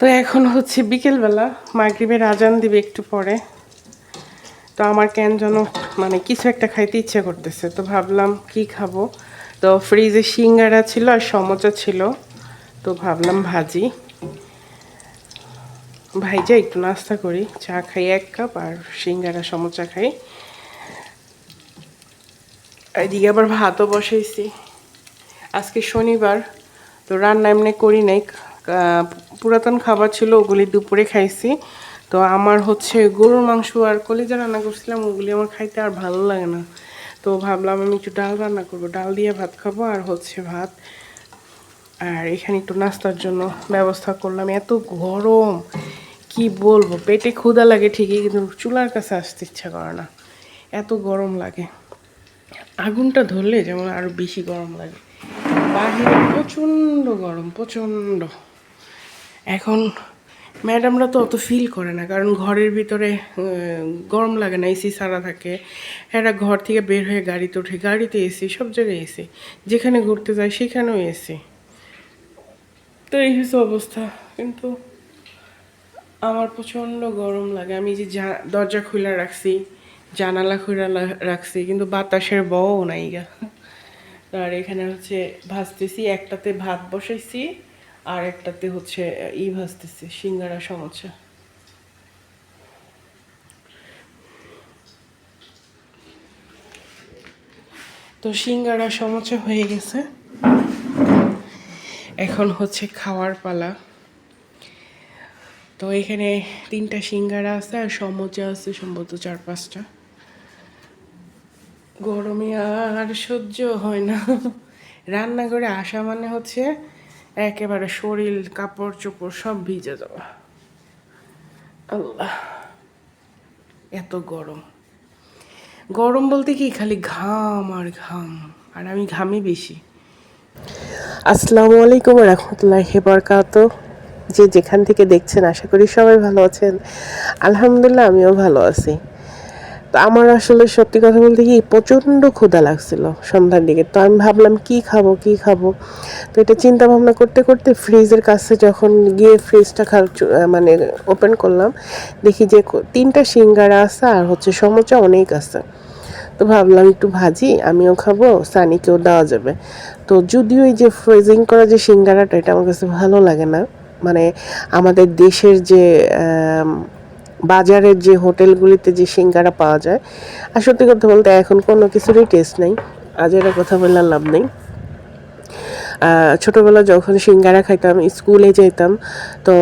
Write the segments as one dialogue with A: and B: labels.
A: তো এখন হচ্ছে বিকেলবেলা, মাগরিবের আজান দিবে একটু পরে। তো আমার কেন যেন মানে কিছু একটা খাইতে ইচ্ছে করতেছে, তো ভাবলাম কি খাব? তো ফ্রিজে সিঙ্গারা ছিল আর সমোচা ছিল, তো ভাবলাম ভাজি। ভাই ভাইজা একটু নাস্তা করি, চা খাই এক কাপ আর সিঙ্গারা, সমোচা খাই। এদিকে আবার ভাতও বসাইছি। আজকে শনিবার, তো রান্না এমনি করি নাই পুরাতন খাবার ছিল, ওগুলি দুপুরে খাইছি। তো আমার হচ্ছে গরুর মাংস আর কলিজা রান্না করছিলাম, ওগুলি আমার খাইতে আর ভালো লাগে না। তো ভাবলাম আমি একটু ডাল রান্না করব। ডাল দিয়ে ভাত খাব আর হচ্ছে ভাত। আর এখানে একটু নাস্তার জন্য ব্যবস্থা করলাম। এত গরম, কি বলব? পেটে ক্ষুধা লাগে ঠিকই, কিন্তু চুলার কাছে আসতে ইচ্ছা করে না। এত গরম লাগে। আগুনটা ধরলে যেমন আরও বেশি গরম লাগে। বাহিরে প্রচণ্ড গরম, প্রচণ্ড। এখন ম্যাডামরা তো অত ফিল করে না, কারণ ঘরের ভিতরে গরম লাগে না এসি সারা থাকে। এরা ঘর থেকে বের হয়ে গাড়িতে ওঠে, গাড়িতে এসি সব জায়গায় এসি যেখানে ঘুরতে যায়, সেখানেও এসি তো এই হচ্ছে অবস্থা। কিন্তু আমার প্রচণ্ড গরম লাগে। আমি যে দরজা খুলে রাখছি, জানালা খুলে রাখছি, কিন্তু বাতাসের বও নাই গা। আর এখানে হচ্ছে ভাজতেছি একটাতে ভাত বসাইছি আর একটাতে হচ্ছে ই ভাজতেছি সিঙ্গারা সমোসা তো সিঙ্গারা সমোসা হয়ে গেছে। এখন হচ্ছে খাওয়ার পালা। তো এখানে তিনটা সিঙ্গারা আছে আর সমোচা আছে সম্ভবত চার পাঁচটা। গরমে আর সহ্য হয় না। রান্নাঘরে আসা মানে হচ্ছে একেবারে শরীর, কাপড় চোপড় সব ভিজে যাওয়া। আল্লাহ, এত গরম। গরম বলতে কি, খালি ঘাম আর ঘাম, আর আমি ঘামি বেশি। আসসালামু আলাইকুম রহমতুল্লাহ বরকাত। যে যেখান থেকে দেখছেন, আশা করি সবাই ভালো আছেন। আলহামদুলিল্লাহ, আমিও ভালো আছি। আমার আসলে সত্যি কথা বলতে কি, প্রচণ্ড ক্ষুধা লাগছিল সন্ধ্যার দিকে। তো আমি ভাবলাম, কি খাব কি খাব? তো এটা চিন্তা ভাবনা করতে করতে ফ্রিজের কাছে যখন গিয়ে ফ্রিজটা খা মানে ওপেন করলাম, দেখি যে তিনটা সিঙ্গারা আছে আর হচ্ছে সমোচা অনেক আছে। তো ভাবলাম, একটু ভাজি, আমিও খাব, সানিকেও দেওয়া যাবে। তো যদিও এই যে ফ্রোজিং করা যে সিঙ্গারাটা, এটা আমার কাছে ভালো লাগে না। মানে আমাদের দেশের যে বাজারের যে হোটেলগুলিতে যে সিঙ্গারা পাওয়া যায়, আর সত্যি কথা বলতে এখন কোনো কিছুরই টেস্ট নেই। আজ এটা কথা বললে লাভ নেই। ছোটবেলা যখন সিঙ্গারা খাইতাম, স্কুলে যেতাম তো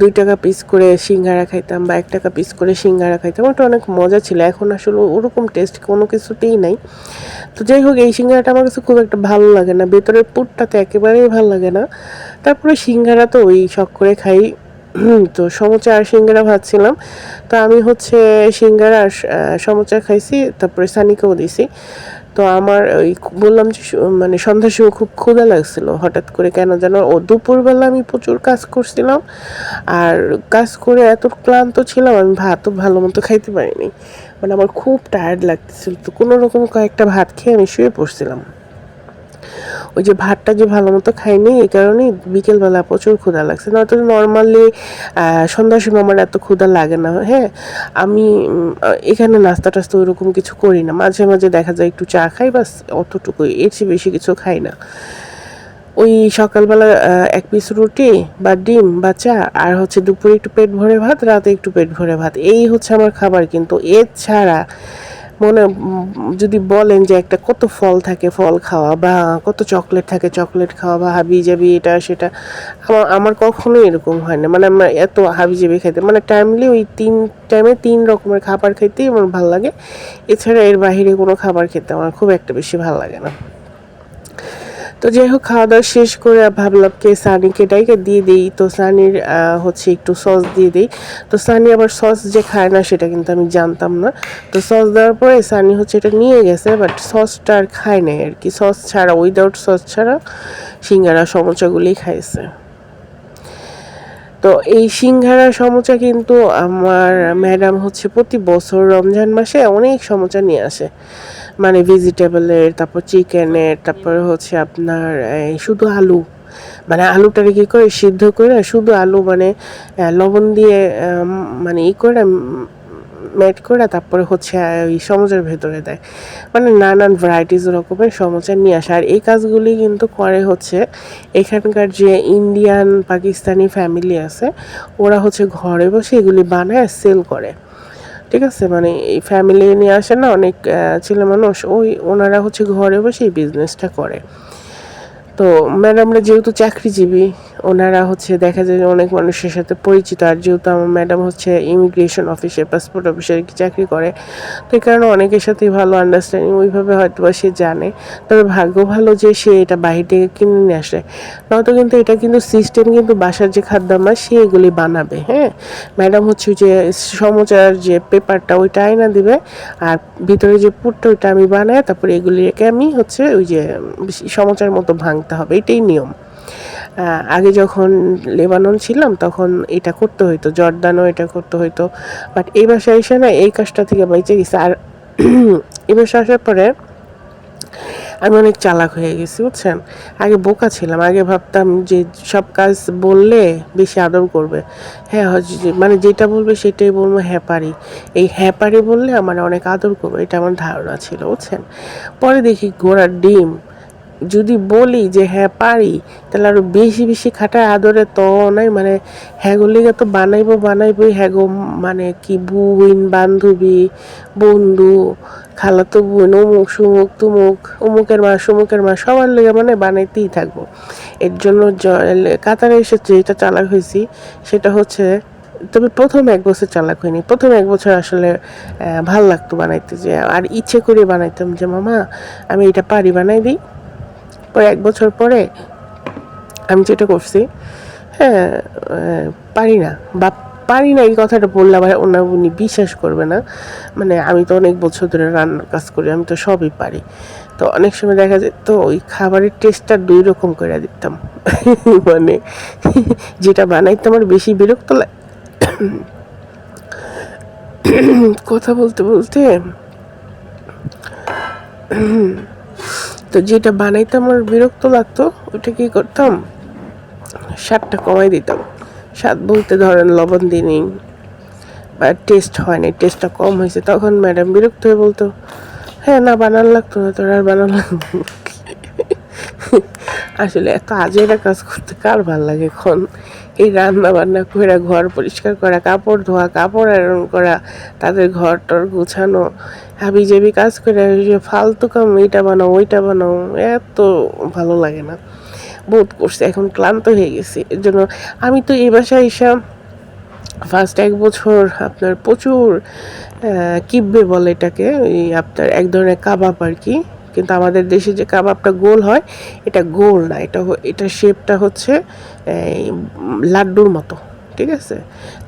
A: দুই টাকা পিস করে সিঙ্গারা খাইতাম বা এক টাকা পিস করে সিঙ্গারা খাইতাম, ওটা অনেক মজা ছিল। এখন আসলে ওরকম টেস্ট কোনো কিছুতেই নাই। তো যাই হোক, এই সিঙ্গারাটা আমার কাছে খুব একটা ভালো লাগে না। ভেতরের পুরটাতে একেবারেই ভালো লাগে না। তারপরে সিঙ্গারা তো ওই শখ করে খাই। তো সমোচা আর সিঙ্গারা ভাবছিলাম তো আমি হচ্ছে সিঙ্গারা আর সমোচা খাইছি, তারপরে সানিকেও দিছি। তো আমার ওই বললাম যে মানে সন্ধ্যার সময় খুব ক্ষুধা লাগছিল, হঠাৎ করে কেন যেন ও দুপুরবেলা আমি প্রচুর কাজ করছিলাম। আর কাজ করে এত ক্লান্ত ছিলাম, আমি ভাতও ভালো মতো খাইতে পারিনি। মানে আমার খুব টায়ার্ড লাগতেছিল, তো কোনো রকম কয়েকটা ভাত খেয়ে আমি শুয়ে পড়ছিলাম। ওই যে ভাতটা যে ভালো মতো খাইনি, এই কারণে বিকেলবেলা প্রচুর ক্ষুধা লাগছে। নয়তো নর্মালি সন্ধ্যার সময় আমার এত ক্ষুধা লাগে না হ্যাঁ? আমি এখানে নাস্তা টাস্তা ওইরকম কিছু করি না। মাঝে মাঝে দেখা যায় একটু চা খাই, বাস অতটুকুই এর চেয়ে বেশি কিছু খাই না। ওই সকালবেলা এক পিস রুটি বা ডিম বা চা, আর হচ্ছে দুপুরে একটু পেট ভরে ভাত, রাতে একটু পেট ভরে ভাত। এই হচ্ছে আমার খাবার, কিন্তু এছাড়া মনে যদি বলেন যে একটা কত ফল থাকে ফল খাওয়া বা কত চকলেট থাকে চকলেট খাওয়া বা হাবি জাবি এটা, সেটা, আমার আমার কখনোই এরকম হয় না। মানে আমার এত হাবি জাবি খাইতে মানে টাইমলি ওই তিন টাইমে তিন রকমের খাবার খাইতেই আমার ভালো লাগে। এছাড়া এর বাহিরে কোনো খাবার খেতে আমার খুব একটা বেশি ভালো লাগে না। তো যাই হোক খাওয়া দাওয়া শেষ করে ভাবলাম কে সানিকে ডাইকে দিয়ে দিই। তো সানির হচ্ছে একটু সস দিয়ে দিই। তো সানি আবার সস যে খায় না সেটা কিন্তু আমি জানতাম না। তো সস দেওয়ার পরে সানি হচ্ছে এটা নিয়ে গেছে বাট সসটা আর খায় নাই আর কি। সস ছাড়া উইদাউট সস ছাড়া সিঙ্গারা সমোচাগুলি খাইছে। তো এই সিঙ্গারা, সমোচা কিন্তু আমার ম্যাডাম হচ্ছে প্রতি বছর রমজান মাসে অনেক সমোচা নিয়ে আসে। মানে ভেজিটেবলের, তারপর চিকেনের, তারপর হচ্ছে আপনার শুধু আলু। মানে আলুটারে কী করে সিদ্ধ করে শুধু আলু মানে লবণ দিয়ে মানে ই করে ম্যাট করে তারপরে হচ্ছে ওই সমুচের ভেতরে দেয়। মানে নানান ভ্যারাইটিস রকমের সমুচা নিয়ে আসে। আর এই কাজগুলি কিন্তু করে হচ্ছে এখানকার যে ইন্ডিয়ান পাকিস্তানি ফ্যামিলি আছে, ওরা হচ্ছে ঘরে বসে এগুলি বানায় সেল করে। ঠিক আছে মানে এই ফ্যামিলি নিয়ে আসে না অনেক ছেলে মানুষ, ওই ওনারা হচ্ছে ঘরে বসে এই বিজনেসটা করে। তো ম্যাডামরা যেহেতু চাকরিজীবী, ওনারা হচ্ছে দেখা যায় অনেক মানুষের সাথে পরিচিত। আর যেহেতু আমার ম্যাডাম হচ্ছে ইমিগ্রেশন অফিসে, পাসপোর্ট অফিসে কি চাকরি করে, তো এই কারণে অনেকের সাথেই ভালো আন্ডারস্ট্যান্ডিং ওইভাবে হয়তো বা সে জানে। তবে ভাগ্য ভালো যে সে এটা বাহির থেকে কিনে নিয়ে আসে। নয়তো কিন্তু এটা কিন্তু সিস্টেম কিন্তু বাসার যে খাদ্যামাস সে এগুলি বানাবে হ্যাঁ? ম্যাডাম হচ্ছে যে সমচার যে পেপারটা, ওইটা আয়না দিবে, আর ভিতরে যে পুরটা ওইটা আমি বানাই তারপরে এগুলিকে আমি হচ্ছে ওই যে সমচার মতো ভাঙতে হবে, এটাই নিয়ম। আগে যখন লেবানন ছিলাম তখন এটা করতে হইতো, জর্দানও এটা করতে হইতো। বাট এই বাসায় এসে না এই কাজটা থেকে বেঁচে গেছে। আর এই বাসায় আসার পরে আমি অনেক চালাক হয়ে গেছি, বুঝছেন? আগে বোকা ছিলাম, আগে ভাবতাম যে সব কাজ বললে বেশি আদর করবে। হ্যাঁ মানে যেটা বলবে সেটাই বলব হ্যাঁ পারি। এই হ্যাঁ পারি বললে আমার অনেক আদর করবে, এটা আমার ধারণা ছিল, বুঝছেন? পরে দেখি ঘোড়ার ডিম যদি বলি যে হ্যাঁ পারি, তাহলে আরও বেশি বেশি খাটায় আদরে তো নাই মানে হ্যাগুলিকে তো বানাইবো, বানাইবোই হ্যাগো মানে কি বুইন, বান্ধবী, বন্ধু, খালাতো বোন, অমুক, সুমুক, তুমুক, অমুকের মা, সুমুকের মা, সবার লেগে মানে বানাইতেই থাকব। এর জন্য কাতারে এসে যেটা চালাক হয়েছি, সেটা হচ্ছে, তবে প্রথম এক বছর চালাক হয়নি, প্রথম এক বছর আসলে ভালো লাগতো বানাইতে যে, আর ইচ্ছে করে বানাইতাম যে, মামা, আমি এটা পারি, বানাই দিই। পরে এক বছর পরে আমি যেটা করছি হ্যাঁ পারি না বা পারি না এই কথাটা বললে আবার ওনা উনি বিশ্বাস করবে না। মানে আমি তো অনেক বছর ধরে রান্নার কাজ করি, আমি তো সবই পারি। তো অনেক সময় দেখা যায়, তো ওই খাবারের টেস্টটা দুই রকম করে দিতাম। মানে যেটা বানাইতে আমার বেশি বিরক্ত লাগে কথা বলতে বলতে তো যেটা বানাইতে আমার বিরক্ত লাগতো ওটা কি করতাম স্বাদটা কমাই দিতাম স্বাদ বলতে ধরেন লবণ দিইনি বা টেস্ট হয়নি টেস্টটা কম হয়েছে, তখন ম্যাডাম বিরক্ত হয়ে বলতো হ্যাঁ না, বানান লাগতো না, তোর আর বানান লাগতো না।" আসলে এত আজেরা কাজ করতে কার ভালো লাগে এখন? এই রান্না বান্না করে ঘর পরিষ্কার করা, কাপড় ধোয়া, কাপড় আয়রন করা, তাদের ঘর টর গুছানো হাবি জাবি কাজ করে ফালতু কাম, এইটা বানাও, ওইটা বানাও, এত ভালো লাগে না। বোধ করছে এখন ক্লান্ত হয়ে গেছি। এর জন্য আমি তো এই বাসায় এসব ফার্স্ট এক বছর আপনার প্রচুর কিব্বে বলে এটাকে, ওই আপনার এক ধরনের কাবাব আর কি। কিন্তু আমাদের দেশে যে কাবাবটা গোল হয় এটা গোল না এটা এটা শেপটা হচ্ছে লাড্ডুর মতো ঠিক আছে?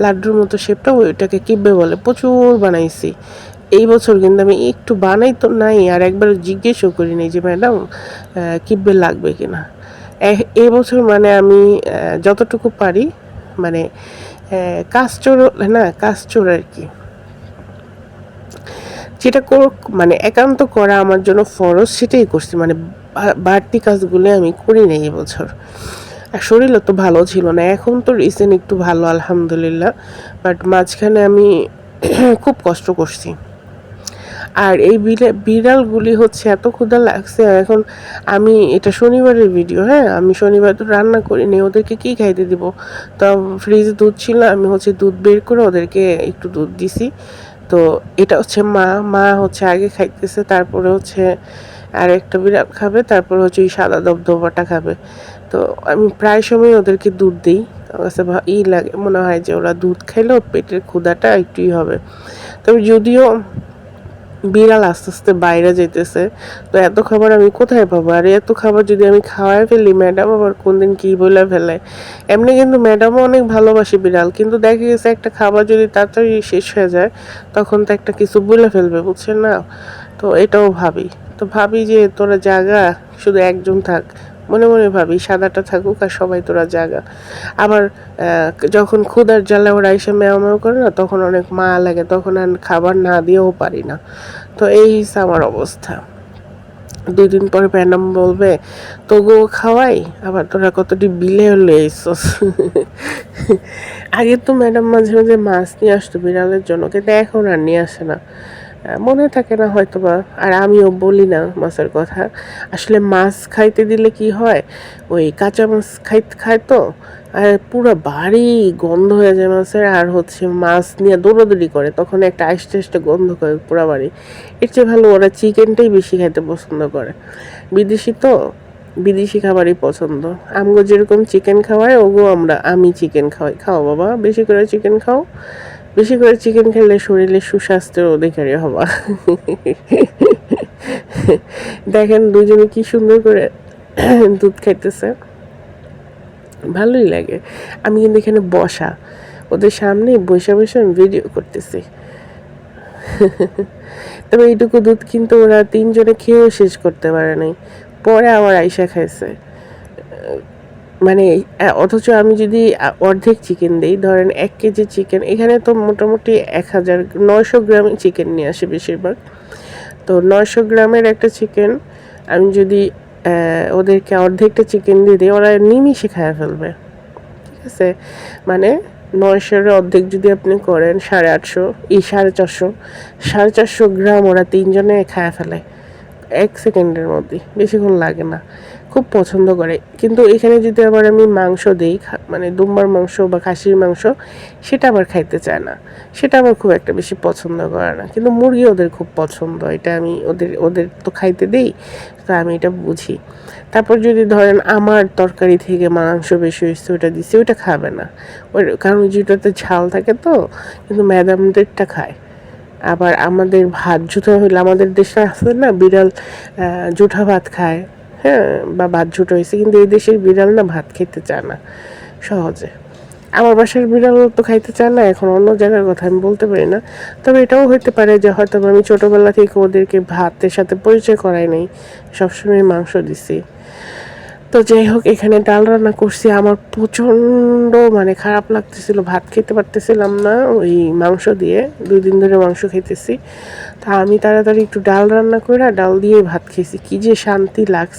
A: লাড্ডুর মতো শেপটা ওইটাকে কিব্বে বলে প্রচুর বানাইছি। এই বছর কিন্তু আমি একটু বানাই তো নাই আর একবার জিজ্ঞেসও করি যে ম্যাডাম কিব্বে লাগবে কিনা? এ- বছর মানে আমি যতটুকু পারি মানে আহ, কাস্টর না কাস্টর আর কি। যেটা কর মানে একান্ত করা আমার জন্য ফরজ, সেটাই করছি। মানে বাড়তি কাজগুলো আমি করি নাই এবছর আর শরীরও তো ভালো ছিল না, এখন তো রিসেন্ট একটু ভালো, আলহামদুলিল্লাহ। বাট মাঝখানে আমি খুব কষ্ট করছি। আর এই বিড়া বিড়ালগুলি হচ্ছে এত ক্ষুধা লাগছে এখন আমি, এটা শনিবারের ভিডিও হ্যাঁ? আমি শনিবার তো রান্না করিনি ওদেরকে কি খাইতে দিব? তো ফ্রিজে দুধ ছিল আমি হচ্ছে দুধ বের করে ওদেরকে একটু দুধ দিছি। তো এটা হচ্ছে মা মা হচ্ছে আগে খাইতেছে, তারপরে হচ্ছে আর একটা বিড়াল খাবে, তারপরে হচ্ছে ওই সাদা দবদবাটা খাবে। তো আমি প্রায় সময় ওদেরকে দুধ দিই। ই লাগে, মনে হয় যে ওরা দুধ খেলেও পেটের ক্ষুধাটা একটুই হবে। তবে যদিও বিড়াল আস্তে আস্তে বাইরে যেতেছে তো এত খাবার আমি কোথায় পাবো? আর এত খাবার যদি আমি খাওয়াই ফেলি ম্যাডাম আবার কোনদিন কি বলে ফেলে। এমনি কিন্তু ম্যাডামও অনেক ভালোবাসে বিড়াল, কিন্তু দেখা গেছে একটা খাবার যদি তাড়াতাড়ি শেষ হয়ে যায়, তখন তো একটা কিছু বলে ফেলবে, বুঝছেন না? তো এটাও ভাবি। তো ভাবি যে তোরা জায়গা শুধু একজন থাক। মনে মনে ভাবি, সাদাটা থাকুক আর সবাই তোরা জাগা। আবার যখন ক্ষুদার জ্বালা ওরা এসে ম্যাও করে না, তখন অনেক মা লাগে, তখন আর খাবার না দিয়েও পারি না। তো এই আমার অবস্থা। দুই দিন পরে ম্যাডাম বলবে, তোগো খাওয়াই? আবার তোরা কতটি বিলে লইছস আগে তো ম্যাডাম মাঝে মাঝে মাছ নিয়ে আসতো বিড়ালের জন্য, কিন্তু এখন আর নিয়ে আসে না। মনে থাকে না হয়তো বা আর আমিও বলি না মাছের কথা। আসলে মাছ খাইতে দিলে কি হয়? ওই কাঁচা মাছ খাইতে, খায় তো। আর পুরো বাড়ি গন্ধ হয়ে যায় মাছের। আর হচ্ছে মাছ নিয়ে দৌড়াদৌড়ি করে, তখন একটা আইসতে আইসতে গন্ধ করে পুরো বাড়ি এর চেয়ে ভালো ওরা চিকেনটাই বেশি খাইতে পছন্দ করে। বিদেশি তো, বিদেশি খাবারই পছন্দ। আমগো যেরকম চিকেন খাওয়ায়, ওগো আমরা, আমি চিকেন খাওয়াই। খাও বাবা, বেশি করে চিকেন খাও। বেশি করে চিকেন খেলে শরীরে সুস্বাস্থ্যের অধিকারী হবা। দেখেন দুজনে কি সুন্দর করে দুধ খাইতেছে। ভালোই লাগে। আমি কিন্তু এখানে বসা। ওদের সামনে বসে বসে আমি ভিডিও করতেছি। তবে এইটুকু দুধ কিন্তু ওরা তিনজনে খেয়েও শেষ করতে পারে নাই। পরে আবার আইসা খাইছে। মানে অথচ আমি যদি অর্ধেক চিকেন দিই, ধরেন এক কেজি চিকেন এখানে তো মোটামুটি এক হাজার, নয়শো গ্রাম চিকেন নিয়ে আসে বেশিরভাগ। তো নয়শো গ্রামের একটা চিকেন আমি যদি ওদেরকে অর্ধেকটা চিকেন দিয়ে দিই, ওরা নিমিশে খায় ফেলবে। ঠিক আছে? মানে নয়শোর অর্ধেক যদি আপনি করেন, সাড়ে আটশো, এই সাড়ে চারশো সাড়ে চারশো গ্রাম ওরা তিনজনে খায় ফেলে, এক সেকেন্ডের মধ্যে, বেশিক্ষণ লাগে না। খুব পছন্দ করে। কিন্তু এখানে যদি আবার আমি মাংস দিই মানে দুম্বার মাংস বা খাসির মাংস, সেটা আবার খাইতে চায় না। সেটা আবার খুব একটা বেশি পছন্দ করে না। কিন্তু মুরগি ওদের খুব পছন্দ, এটা আমি ওদের ওদের তো খাইতে দিই, তো আমি এটা বুঝি। তারপর যদি ধরেন আমার তরকারি থেকে মাংস বেশি হয়েছে, ওটা দিচ্ছি ওইটা খাবে না। ওই কারণ যেটাতে ঝাল থাকে তো, কিন্তু ম্যাডামদেরটা খায়। আবার আমাদের ভাত জুঠা হইলে আমাদের দেশে আছে না, বিড়াল জুঠা ভাত খায়। হ্যাঁ বা ভাত জুটো হয়েছে, কিন্তু এই দেশের বিড়াল না ভাত খেতে চায় না, সহজে। আমার বাসার বিড়াল তো খাইতে চায় না, এখন অন্য জায়গার কথা আমি বলতে পারি না। তবে এটাও হতে পারে যে হয়তো আমি ছোটোবেলা থেকে ওদেরকে ভাতের সাথে পরিচয় করাই নাই, সবসময় মাংস দিছি। তো যাই হোক, এখানে ডাল রান্না করছি, আমার প্রচণ্ড মানে খারাপ লাগতেছিল, ভাত খেতে পারতেছিলাম না ওই মাংস দিয়ে, দুই দিন ধরে মাংস খেতেছি। তা আমি তাড়াতাড়ি একটু ডাল রান্না করে ডাল দিয়ে ভাত খেয়েছি, কি যে শান্তি লাগছে।